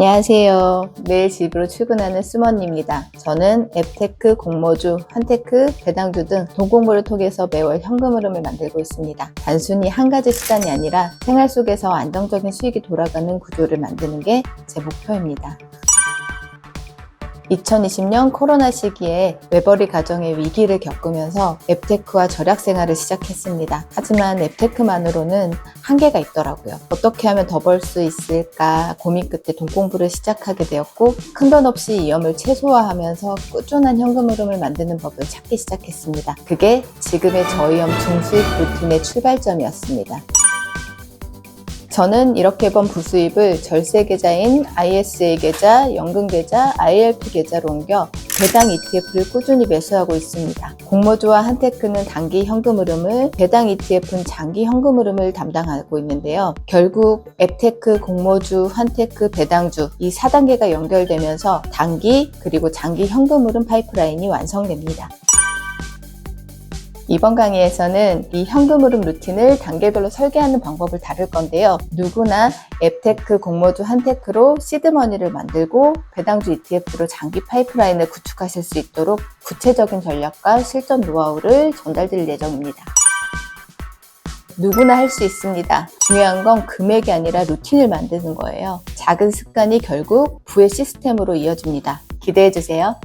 안녕하세요. 매일 집으로 출근하는 수먼입니다. 저는 앱테크, 공모주, 한테크, 배당주 등 돈공부를 통해서 매월 현금 흐름을 만들고 있습니다. 단순히 한 가지 수단이 아니라 생활 속에서 안정적인 수익이 돌아가는 구조를 만드는 게 제 목표입니다. 2020년 코로나 시기에 외벌이 가정의 위기를 겪으면서 앱테크와 절약 생활을 시작했습니다. 하지만 앱테크만으로는 한계가 있더라고요. 어떻게 하면 더 벌 수 있을까 고민 끝에 돈 공부를 시작하게 되었고 큰 돈 없이 위험을 최소화하면서 꾸준한 현금 흐름을 만드는 법을 찾기 시작했습니다. 그게 지금의 저위험 중수익 루틴의 출발점이었습니다. 저는 이렇게 번 부수입을 절세 계좌인 ISA 계좌, 연금 계좌, ILP 계좌로 옮겨 배당 ETF를 꾸준히 매수하고 있습니다. 공모주와 한테크는 단기 현금 흐름을, 배당 ETF는 장기 현금 흐름을 담당하고 있는데요. 결국 앱테크, 공모주, 한테크, 배당주 이 4단계가 연결되면서 단기 그리고 장기 현금 흐름 파이프라인이 완성됩니다. 이번 강의에서는 이 현금 흐름 루틴을 단계별로 설계하는 방법을 다룰 건데요. 누구나 앱테크, 공모주, 한테크로 시드머니를 만들고 배당주 ETF로 장기 파이프라인을 구축하실 수 있도록 구체적인 전략과 실전 노하우를 전달드릴 예정입니다. 누구나 할 수 있습니다. 중요한 건 금액이 아니라 루틴을 만드는 거예요. 작은 습관이 결국 부의 시스템으로 이어집니다. 기대해 주세요.